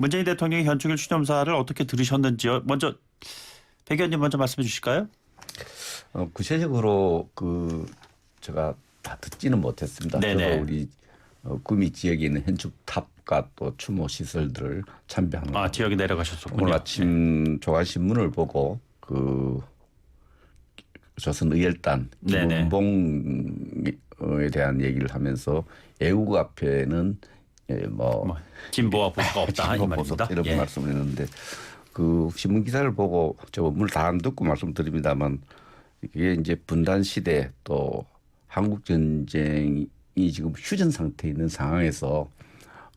문재인 대통령의 현충일 추념사를 어떻게 들으셨는지요? 먼저 백 의원님 먼저 말씀해 주실까요? 어, 구체적으로 그 제가 다 듣지는 못했습니다. 네네. 저도 우리 어, 구미 지역에 있는 현축탑과 또 추모 시설들을 참배하는 아 지역에 내려가셨었군요. 오늘 아침 조간신문을 보고 그 조선 의열단 네네. 김원봉에 대한 얘기를 하면서 애국 앞에는 예, 뭐, 뭐, 진보와 보수가 없다 이 진보 말입니다. 보수 이렇게 예. 말씀을 했는데 그 신문 기사를 보고 저 문을 다안 듣고 말씀드립니다만 이게 이제 분단 시대 또 한국 전쟁이 지금 휴전 상태에 있는 상황에서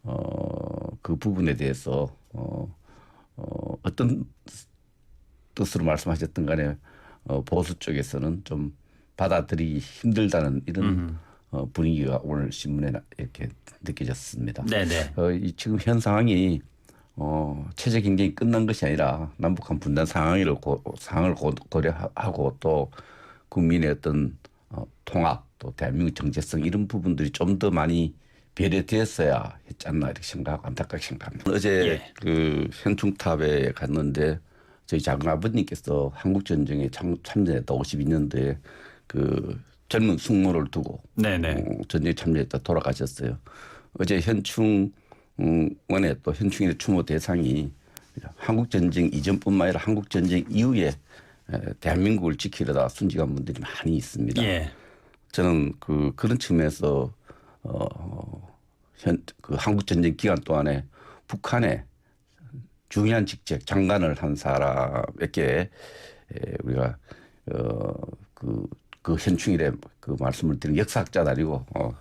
어그 부분에 대해서 어, 어 어떤 뜻으로 말씀하셨던 간에 어, 보수 쪽에서는 좀 받아들이기 힘들다는 이런 어, 분위기가 오늘 신문에 나- 이렇게 느껴졌습니다. 네네. 어, 이 지금 현 상황이 어, 체제 경쟁이 끝난 것이 아니라 남북한 분단 상황을 고, 상황을 고, 고려하고 또 국민의 어떤 어, 통합 또 대한민국 정체성 이런 부분들이 좀 더 많이 배려되었어야 했지 않나 이렇게 생각하고 안타깝게 생각합니다. 어제 예. 그 현충탑에 갔는데 저희 작은 아버님께서 한국 전쟁에 참, 참전했다 52년도에 그 젊은 숙모를 두고 네네. 어, 전쟁에 참여했다 돌아가셨어요. 어제 현충 음, 원에 또 현충일의 추모 대상이 한국 전쟁 이전뿐만 아니라 한국 전쟁 이후에 에, 대한민국을 지키려다 순직한 분들이 많이 있습니다. 예. 저는 그 그런 측면에서 어 현 그 한국 전쟁 기간 동안에 북한에 중요한 직책 장관을 한 사람에게 에, 우리가 어 그 그 현충일에 그 말씀을 드린 역사학자도 아니고 어,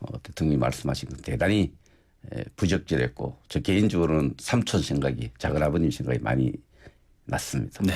어 대통령이 말씀하신 건 대단히 에, 부적절했고 저 개인적으로는 삼촌 생각이 작은 아버님 생각이 많이 났습니다. 네.